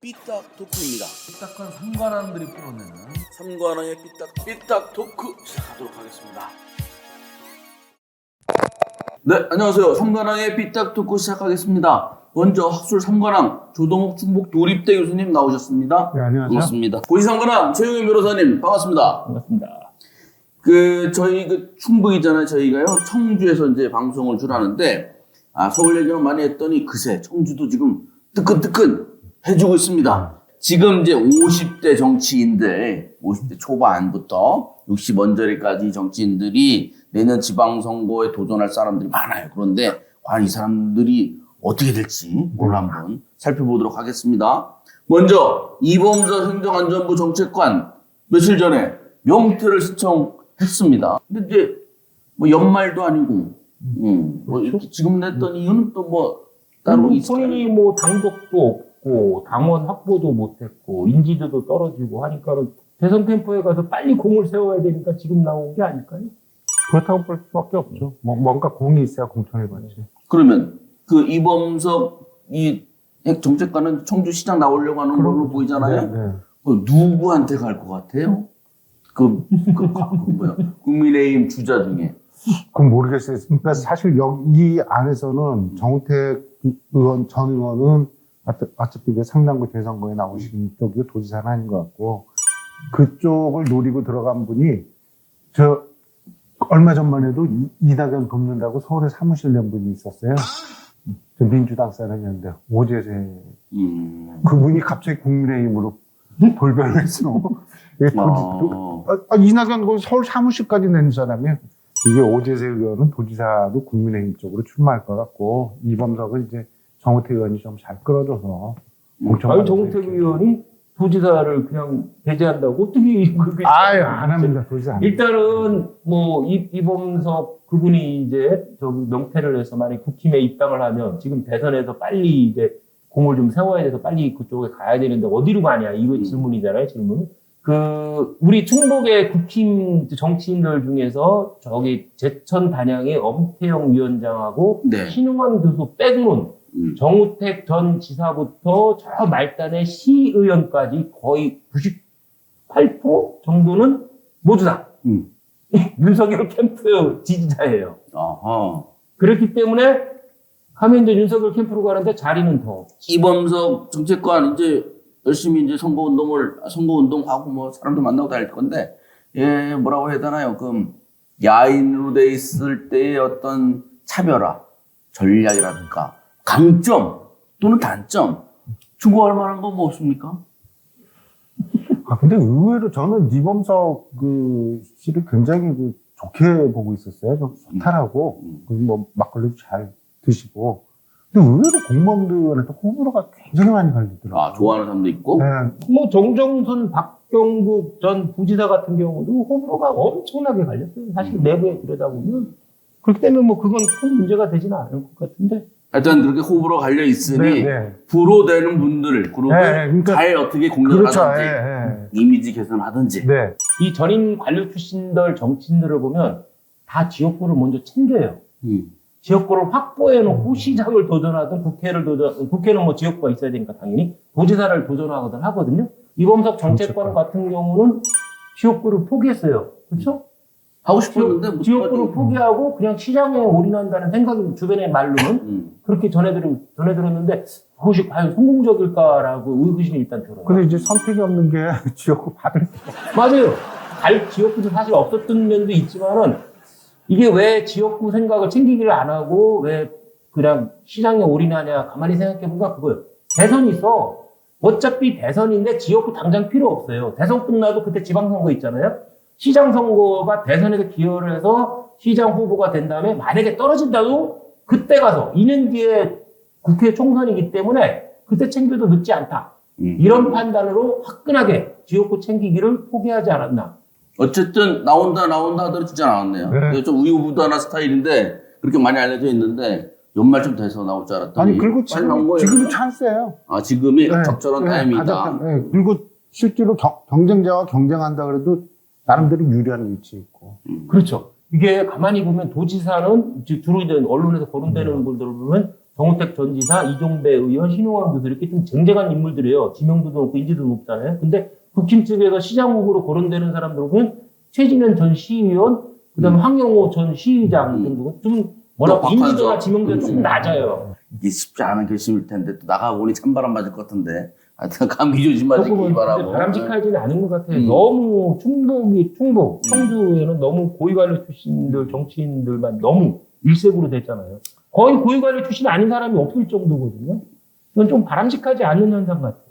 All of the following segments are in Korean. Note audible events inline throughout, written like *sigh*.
삐딱 토크입니다. 딱딱한 상관왕들이 풀어내는 삼관왕의 삐딱 삐딱 토크 시작하도록 하겠습니다. 네, 안녕하세요. 삼관왕의 삐딱 토크 시작하겠습니다. 먼저 학술 삼관왕 조동욱 충북 도립대 교수님 나오셨습니다. 네, 안녕하세요. 반갑습니다. 고시 삼관왕 최영현 변호사님 반갑습니다. 반갑습니다. 그 저희 그 충북이잖아요. 저희가요 청주에서 이제 방송을 주라는데 아 서울 얘기만 많이 했더니 그새 청주도 지금 뜨끈뜨끈 해주고 있습니다. 지금 이제 50대 정치인들, 50대 초반부터 60 언저리까지 정치인들이 내년 지방선거에 도전할 사람들이 많아요. 그런데 과연 이 사람들이 어떻게 될지 오늘 한번 살펴보도록 하겠습니다. 먼저 이범서 행정안전부 정책관 며칠 전에 명퇴를 신청했습니다. 근데 이제 뭐 연말도 아니고, 음, 뭐 이렇게 지금 냈던 이유는 또 뭐 따로 있어요. 본인이 뭐 당적도 없고 당원 확보도 못했고 인지도도 떨어지고 하니까는 대선 캠프에 가서 빨리 공을 세워야 되니까 지금 나온 게 아닐까요? 그렇다고 볼 수밖에 없죠. 뭐, 뭔가 공이 있어야 공천을 받지. 그러면 그 이범석 이핵 정책관은 청주시장 나오려고 하는 걸로 보이잖아요. 네, 네. 그 누구한테 갈 것 같아요? 그, 그, 그 뭐야 국민의힘 주자 중에 그건 모르겠어요. 그러니까 사실 여기 이 안에서는 정우택 의원, 전 의원은 어차- 어차피 그 상당부 재선거에 나오신 쪽이 도지사는 아닌 것 같고 그쪽을 노리고 들어간 분이 저 얼마 전만 해도 이- 이낙연 돕는다고 서울에 사무실 낸 분이 있었어요. 저 민주당 사람이었는데 오재세 음, 그분이 갑자기 국민의힘으로 돌변을 했어. 이게 도지- 도- 어, 아, 아, 이낙연 그 서울 사무실까지 낸 사람이 이게 오재세 의원은 도지사도 국민의힘 쪽으로 출마할 것 같고 이범석은 이제 정우택 의원이 좀 잘 끌어줘서 공천 아니 정우택. 의원이 도지사를 그냥 배제한다고 *laughs* 어떻게 그게 아유 안 합니다 도지사 안 합니다. 일단은 뭐 이, 이범석 그분이 이제 저기 명퇴를 해서 만약 국힘에 입당을 하면 지금 대선에서 빨리 이제 공을 좀 세워야 돼서 빨리 그쪽에 가야 되는데 어디로 가냐 이거 음. 질문이잖아요 질문. 그 우리 충북의 국힘 정치인들 중에서 저기 제천 단양의 엄태영 위원장하고 네. 신흥원 교수 빼고는 음, 정우택 전 지사부터 저 말단의 시의원까지 거의 98% 정도는 모두 다 음. *laughs* 윤석열 캠프 지지자예요. 어허. 그렇기 때문에 하면 이제 윤석열 캠프로 가는데 자리는 더. 이범석 정책관 이제 열심히 이제 선거 운동을 선거 운동하고 뭐 사람들 만나고 다닐 건데 예 뭐라고 해야 되나요? 그 야인으로 돼 있을 때의 어떤 차별화 전략이라든가 강점 또는 단점 추구할 만한 건 뭐 없습니까? 아 근데 의외로 저는 이범석 그 씨를 굉장히 그 좋게 보고 있었어요 좀 소탈하고 음. 뭐 막걸리도 잘 드시고 근데 의외로 공무원들한테 호불호가 굉장히 많이 갈리더라고요 아 좋아하는 사람도 있고 네, 뭐 정정순, 박경국 전 부지사 같은 경우도 호불호가 엄청나게 갈렸어요. 사실 음. 내부에 들여다보면. 그렇기 때문에 뭐 그건 큰 문제가 되지는 않을 것 같은데. 하여튼 그렇게 호불호 갈려 있으니 네, 네. 불호되는 분들 그룹을 네, 네, 그러니까- 잘 어떻게 그렇죠 공략하든지 예, 예. 이미지 개선하든지 네. 이 전임 관료 출신들 정치인들을 보면 다 지역구를 먼저 챙겨요. 음. 지역구를 확보해 놓고 시장을 도전하든 국회를 도전, 국회는 뭐 지역구가 있어야 되니까 당연히 도지사를 도전하거든 하거든요. 이범석 정책관 정책관. 같은 경우는 지역구를 포기했어요. 그렇죠? 하고 싶었는데 못 지역구를. 포기하고 그냥 시장에 올인한다는 생각이 주변의 말로는 음. 그렇게 전해들, 전해들었는데 그것이 과연 성공적일까라고 의구심이 일단 들어요. 근데 이제 선택이 없는 게 *laughs* 지역구 받을 맞아요. 갈 지역구도 사실 없었던 면도 있지만은 이게 왜 지역구 생각을 챙기기를 안 하고 왜 그냥 시장에 올인하냐 가만히 생각해보니까 그거예요. 대선이 있어. 어차피 대선인데 지역구 당장 필요 없어요. 대선 끝나도 그때 지방선거 있잖아요. 시장 선거가 대선에서 기여를 해서 시장 후보가 된 다음에 만약에 떨어진다도 그때 가서 2년 뒤에 국회 총선이기 때문에 그때 챙겨도 늦지 않다. 음. 이런 판단으로 화끈하게 지역구 챙기기를 포기하지 않았나. 어쨌든 나온다 나온다 하더니 진짜 나왔네요. 네. 좀 우유부단한 스타일인데 그렇게 많이 알려져 있는데 연말쯤 돼서 나올 줄 알았더니 아니 그리고 지금. 지금이 찬스예요. 아 지금이 네, 적절한 네, 타임이다. 가장- 네, 그리고 실제로 경, 경쟁자와 경쟁한다 그래도 나름대로 유리한 위치에 있고. 그렇죠. 이게 가만히 보면 도지사는 이제 주로 이제 언론에서 거론되는 분들을 보면 정우택 전 지사, 이종배 의원, 신용환 교수 이렇게 좀 쟁쟁한 인물들이에요. 지명도도 높고 인지도 높잖아요. 근데 국힘 측에서 시장 후보로 거론되는 사람들 보면 최진현 전 시의원, 그다음에 황영호 전 시의장 등등 좀 뭐라 또 인지도나. 지명도가 음. 낮아요. 이게 쉽지 않은 결심일 텐데 또 나가보니 찬바람 맞을 것 같은데 하여튼 감기 조심하시기 바라고 바람직하지는 않은 것 같아요. 음. 너무 충북이 충북, 청주에는 너무 고위관료 출신들, 정치인들만 너무 일색으로 됐잖아요. 거의 고위관료 출신 아닌 사람이 없을 정도거든요. 이건 좀 바람직하지 않은 현상 같아요.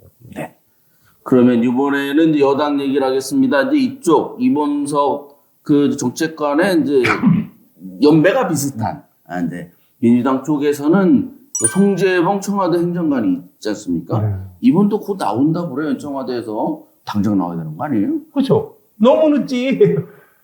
그러면 이번에는 이제 여당 얘기를 하겠습니다. 이제 이쪽 이범석 그 정책관의 이제 *coughs* 연배가 비슷한 아, 이제 민주당 쪽에서는 그 송재봉 청와대 행정관이 있지 않습니까? 네. 이번도 곧 나온다 그래요. 청와대에서 당장 나와야 되는 거 아니에요? 그렇죠. 너무 늦지.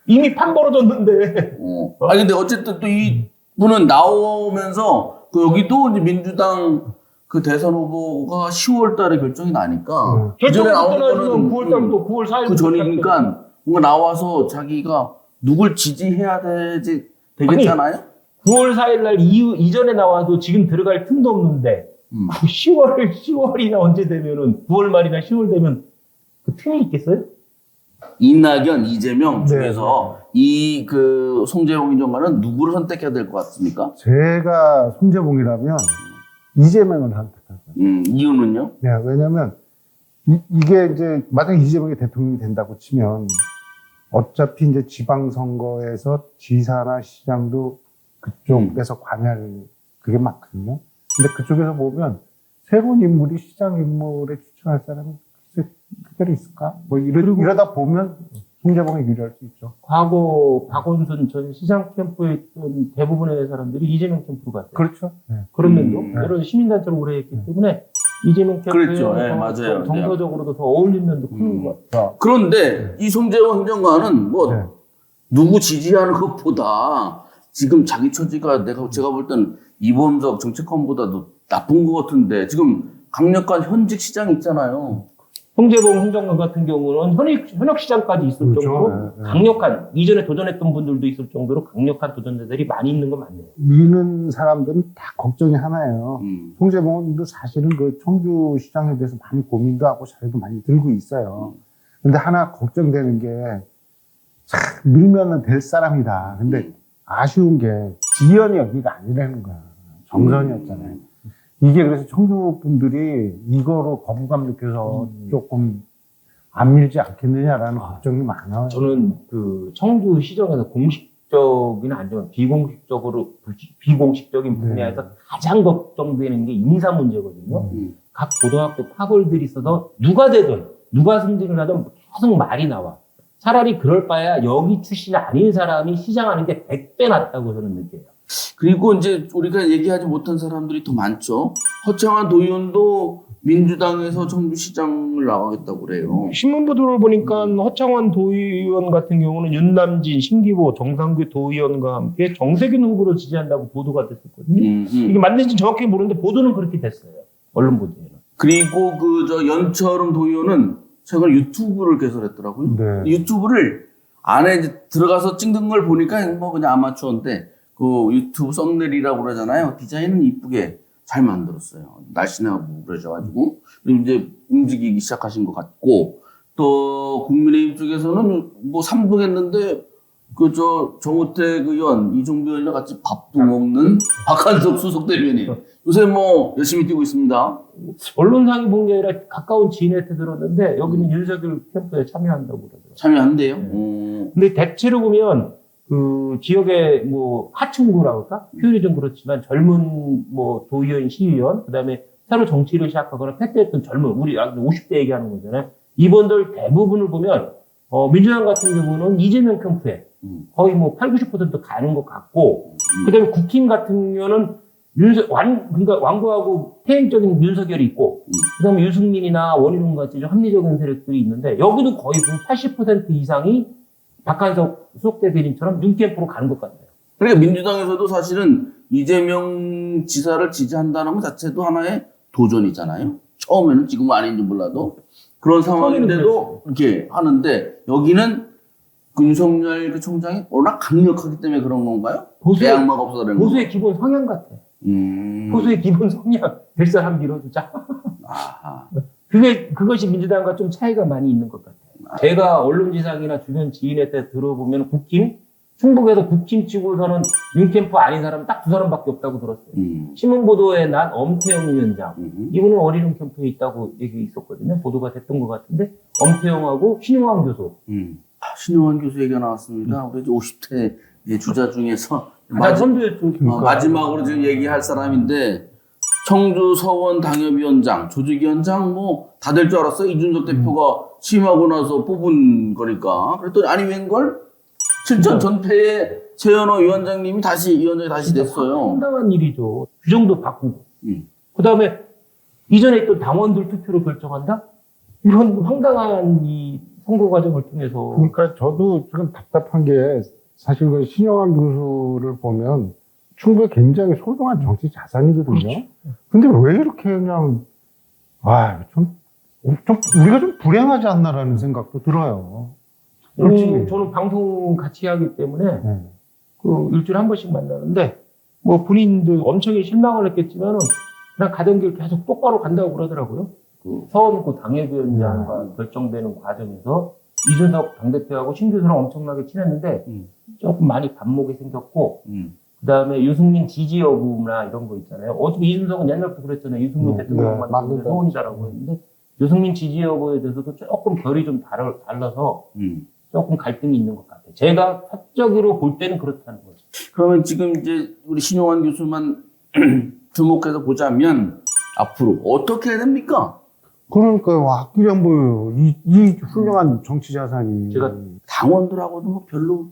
이미 판 벌어졌는데. 어. 아니 근데 어쨌든 또 이 분은 나오면서 그 여기도 이제 민주당 그 대선 후보가 10월 달에 결정이 나니까 음. 결정부터 거는 나주면 9월 달부터 9월 4일 그 전이니까 뭔가 나와서 자기가 누굴 지지해야 되지 되겠잖아요. 9월 4일 날 이후, 이전에 나와도 지금 들어갈 틈도 없는데 음. 10월, 10월이나 언제 되면은 9월 말이나 10월 되면 그 틈이 있겠어요? 이낙연, 이재명 네. 중에서 이그 송재용 인정관은 누구를 선택해야 될 것 같습니까? 제가 송재봉이라면 이재명을 선택할 거예요. 음, 이유는요? 네, 왜냐면 이, 게 이제 만약 이재명이 대통령이 된다고 치면 어차피 이제 지방선거에서 지사나 시장도 그쪽에서 관여할 그게 많거든요. 근데 그쪽에서 보면 새로운 인물이 시장 인물에 추천할 사람이 특별히 있을까? 뭐 이러, 이러다 보면 송재봉이 유리할 수 있죠. 과거 박원순 전 시장 캠프에 있던 대부분의 사람들이 이재명 캠프로 갔어요. 그렇죠. 네. 그런 면도 음. 여러 시민단체로 오래 했기 때문에 이재명. 캠프에 네, 맞아요. 정서적으로도 더 어울리는 면도 큰 음. 것 같아요. 그런데 이 송재용 행정관은 뭐 네. 누구 지지하는 것보다 지금 자기 처지가 내가 제가 볼 때는 이범석 정책관보다도 나쁜 것 같은데 지금 강력한 현직 시장 있잖아요. 홍재봉 행정관 같은 경우는 현역, 현역 시장까지 있을 그렇죠. 정도로 네, 네. 강력한 이전에 도전했던 분들도 있을 정도로 강력한 도전자들이 많이 있는 건 맞네요. 미는 사람들은 다 걱정이 하나예요. 음. 송재봉도 사실은 그 청주 시장에 대해서 많이 고민도 하고 자료도 많이 들고 있어요. 근데 하나 걱정되는 게, 참, 밀면은 될 사람이다. 근데 아쉬운 게, 지연이 여기가 아니라는 거야. 정선이었잖아요. 이게 그래서 청주 분들이 이거로 거부감 느껴서 조금 안 밀지 않겠느냐라는 걱정이 많아요. 저는 그 청주 시정에서 공식적인 아니지만 비공식적으로 비공식적인 네. 분야에서 가장 걱정되는 게 인사 문제거든요. 음. 각 고등학교 파벌들이 있어서 누가 되든 누가 승진을 하든 계속 말이 나와. 차라리 그럴 바야 여기 출신이 아닌 사람이 시장하는 게 100배 낫다고 저는 느껴요. 그리고 이제 우리가 얘기하지 못한 사람들이 더 많죠. 허창환 도의원도 민주당에서 청주시장을 나가겠다고 그래요. 신문 보도를 보니까 허창원 도의원 같은 경우는 윤남진, 신기보, 정상규 도의원과 함께 정세균 후보를 지지한다고 보도가 됐었거든요. 음, 음. 이게 맞는지 정확히 모르는데 보도는 그렇게 됐어요. 언론 보도에는. 그리고 그 저 연철음 도의원은 최근 유튜브를 개설했더라고요. 네. 유튜브를 안에 들어가서 찍는 걸 보니까 뭐 그냥 아마추어인데 그 유튜브 썸네일이라고 그러잖아요. 디자인은 이쁘게 잘 만들었어요. 날씬하고 그러셔가지고 그리고 이제 움직이기 시작하신 것 같고 또 국민의힘 쪽에서는 뭐 3등 했는데 그 저 정우택 의원, 이종배 의원이랑 같이 밥도 먹는 박한석 수석 대변인 요새 뭐 열심히 뛰고 있습니다. 언론상이 본 게 아니라 가까운 지인한테 들었는데 여기는 윤석열 캠프에 참여한다고 그러더라고요. 참여한대요. 네. 어, 근데 대체로 보면 그 지역의 뭐 하층구라고 할까? 표현이 좀 그렇지만 젊은 뭐 도의원, 시의원, 그 다음에 새로 정치를 시작하거나 패퇴했던 젊은, 우리 50대 얘기하는 거잖아요. 이분들 대부분을 보면 어, 민주당 같은 경우는 이재명 캠프에 음. 거의 뭐 8, 90% 가는 것 같고, 음. 그 다음에 국힘 같은 경우는 윤석, 완, 그러니까 완고하고 퇴행적인 윤석열이 있고, 음. 그 다음에 유승민이나 원희룡 같이 좀 합리적인 세력들이 있는데, 여기도 거의 보면80% 이상이 박한석 수석 대변인처럼 윤 캠프로 가는 것 같아요. 그러니까 민주당에서도 사실은 이재명 지사를 지지한다는 것 자체도 하나의 도전이잖아요. 처음에는 지금 은 아닌지 몰라도 그런 상황인데도 이렇게 하는데 여기는 그 윤석열 그 총장이 워낙 강력하기 때문에 그런 건가요? 보수의, 대항마가 없어서 그런? 보수의 기본 성향 같아. 음. 소수의 기본 성향 될 사람 밀어주자. 아하. *laughs* 그게 그것이 민주당과 좀 차이가 많이 있는 것 같아요. 제가 언론지상이나 주변 지인한테 들어보면 국힘 충북에서 국힘 치고서는 윤캠프 아닌 사람은 딱두 사람밖에 없다고 들었어요. 음. 신문 보도에 난 엄태영 위원장 음. 이분은 어린이 캠프에 있다고 얘기 있었거든요. 보도가 됐던 것 같은데 엄태영하고 신용환 교수 음. 신용환 교수 얘기가 나왔습니다. 우리 이제 50대 이제 주자 중에서 가장 마지, 선두였죠. 어, 마지 막으로 지금 얘기할 사람인데 청주 서원 당협위원장, 조직위원장 뭐 다 될 줄 알았어요. 이준석 대표가 취임하고 나서 뽑은 거니까. 그랬더니 아니 웬걸? 실전 전패에 최현호 위원장님이 다시 위원장이 다시 됐어요. 황당한 일이죠. 규정도 바꾸고. 음. 그 다음에 이전에 있던 당원들 투표로 결정한다? 이런 황당한 이 선거 과정을 통해서 그러니까 저도 지금 답답한 게 사실 그 신영환 교수를 보면 충분히 굉장히 소중한 정치 자산이거든요. 근데 왜 이렇게 그냥 와, 좀, 좀 우리가 좀 불행하지 않나라는 생각도 들어요. 음, 저는 방송 같이 하기 때문에 네. 그 일주일에 한 번씩 만나는데 뭐 본인도 엄청 실망을 했겠지만은 그냥 가던 길 계속 똑바로 간다고 그러더라고요. 그 서원구 당협위원장과 결정되는 과정에서 이준석 당대표하고 신 교수랑 엄청나게 친했는데 음. 조금 많이 반목이 생겼고 음. 그 다음에 유승민 지지 여부나 이런 거 있잖아요. 어차피 이준석은 옛날부터 그랬잖아요. 유승민 음, 대통령만 네, 맞는다. 소원이다라고 했는데 유승민 지지 여부에 대해서도 조금 결이 좀 다르, 달라서 음. 조금 갈등이 있는 것 같아요. 제가 사적으로 볼 때는 그렇다는 거죠. 그러면 지금 이제 우리 신용환 교수만 *clears throat* 주목해서 보자면 앞으로 어떻게 해야 됩니까? 그러니까 와, 앞길이 안 보여요. 이, 이 훌륭한 정치 자산이. 제가 당원들하고도 뭐 별로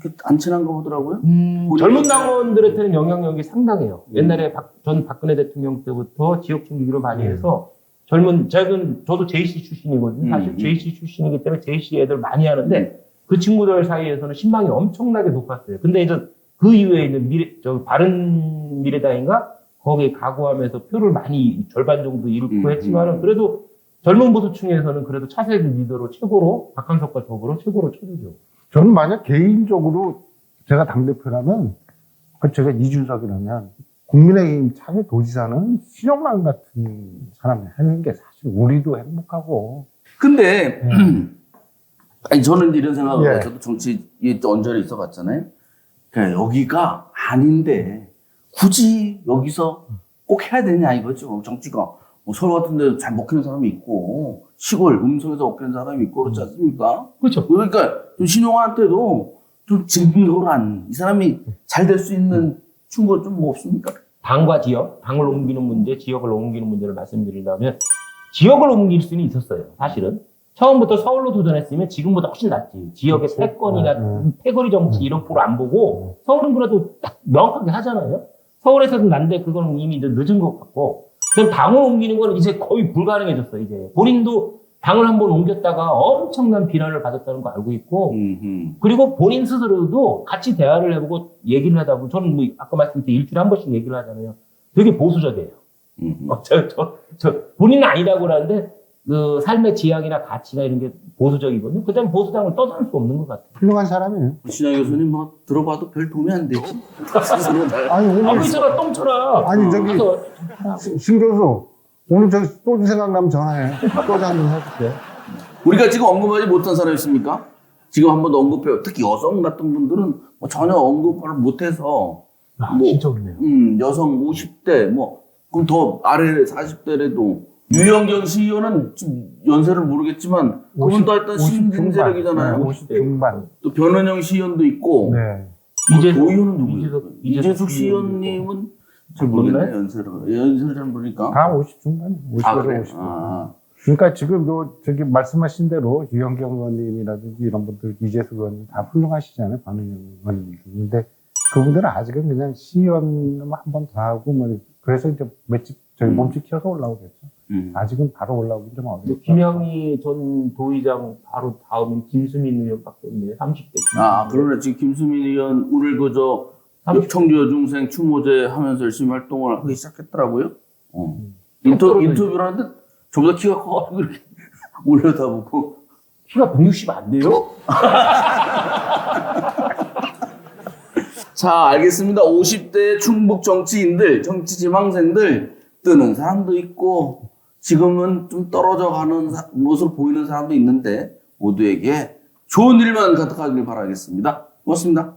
그렇게 안 친한가 보더라고요. 음, 젊은 당원들한테는 영향력이 상당해요. 옛날에 박- 전 박근혜 대통령 때부터 지역 챙기기로 많이 음. 해서 젊은, 저는, 저도 JC 출신이거든요. 사실 음. JC 출신이기 때문에 JC 애들 많이 하는데 그 친구들 사이에서는 신망이 엄청나게 높았어요. 근데 이제 그 이후에 있는 미래, 저, 바른 미래당인가? 거기에 각오하면서 표를 많이 절반 정도 잃고 음, 했지만은 음. 그래도 젊은 보수층에서는 그래도 차세대 리더로 최고로 박한석과 더불어 최고로 쳐주죠. 저는 만약 개인적으로 제가 당대표라면, 그 제가 이준석이라면, 국민의힘 차기 도지사는 신영란 같은 사람이 하는 게 사실 우리도 행복하고, 근데 아니 저는 이런 생각을 예. 해요. 저도 정치에 언저리 있어 봤잖아요. 그러니까 여기가 아닌데 굳이 여기서 꼭 해야 되냐 이거죠. 정치가 뭐 서울 같은 데 잘 먹히는 사람이 있고 시골 음성에서 먹히는 사람이 있고 그렇지 않습니까? 그렇죠. 그러니까 좀 신용한테도 좀 진솔한 이 사람이 잘 될 수 있는 충고 좀뭐 없습니까? 당과 지역, 당을 옮기는 문제, 지역을 옮기는 문제를 말씀드리려면 지역을 옮길 수는 있었어요. 사실은 처음부터 서울로 도전했으면 지금보다 훨씬 낫지. 지역의 그치. 패권이나 음. 패거리 정치 이런 포를 안 보고 서울은 그래도 딱 명확하게 하잖아요. 서울에서는 난데 그거는 이미 늦은 것 같고 그럼 당을 옮기는 건 이제 거의 불가능해졌어 이제 본인도 당을 한번 옮겼다가 엄청난 비난을 받았다는 거 알고 있고 음, 그리고 본인 스스로도 같이 대화를 해보고 얘기를 하다 보면 저는 뭐 아까 말씀드린 일주일에 한 번씩 얘기를 하잖아요. 되게 보수적이에요. 어, 저, 저, 저, 본인은 아니라고 그러는데 그 삶의 지향이나 가치나 이런 게 보수적이거든요. 그 다음에 보수당을 떠날 수 없는 것 같아요. 훌륭한 사람이에요. 신영 교수님 뭐 들어봐도 별 도움이 안 되지. *laughs* 아니, 오늘, 아무 있어라 똥쳐라. 아니, 저기, 신 교수, 오늘 저기 소주 생각나면 전화해. 소주 한잔 사줄게. 우리가 지금 언급하지 못한 사람 있습니까? 지금 한 번 도 언급해. 특히 여성 같은 분들은 뭐 전혀 언급을 못해서 아, 뭐, 진짜 없네요. 음, 여성 50대 뭐 그럼 더 아래 40대라도 유영경 CEO 는좀 연세를 모르겠지만 그분도 하여튼 50 신진 중반. 세력이잖아요. 네, 50 중반. 또 변은영 시의원도 있고 네. 이재석, 도의원은 누구예요? 이재석, 이재숙 시의원도 시의원님은 잘 모르겠네 연세를 연세를 잘 모르니까. 다 50 중반. 50에서 아, 그래? 50. 아, 그러니까 지금 요 저기 말씀하신 대로 유영경 의원님이라든지 이런 분들 이재수 의원님 다 훌륭하시잖아요 반응영 의원님들 근데 그분들은 아직은 그냥 시의원 한번 더 하고 뭐 그래서 이제 저기 음. 몸집 키워서 올라오겠죠 음. 아직은 바로 올라오기 좀 어렵죠 뭐 김영희 전 도의장 바로 다음은 김수민 의원밖에 없네요. 30대. 아, 그러네. 지금 김수민 의원 오늘 그저 청주 여중생 추모제 하면서 열심히 활동을 하기 시작했더라고요. 어. 인터, 떨어져 인터뷰를 하는데 저보다 키가 커가지고 이렇게 올려다보고. 키가 160 안 돼요? *laughs* 자, 알겠습니다. 50대 충북 정치인들, 정치 지망생들 뜨는 사람도 있고 지금은 좀 떨어져 가는 사- 모습으로 보이는 사람도 있는데 모두에게 좋은 일만 가득하길 바라겠습니다. 고맙습니다.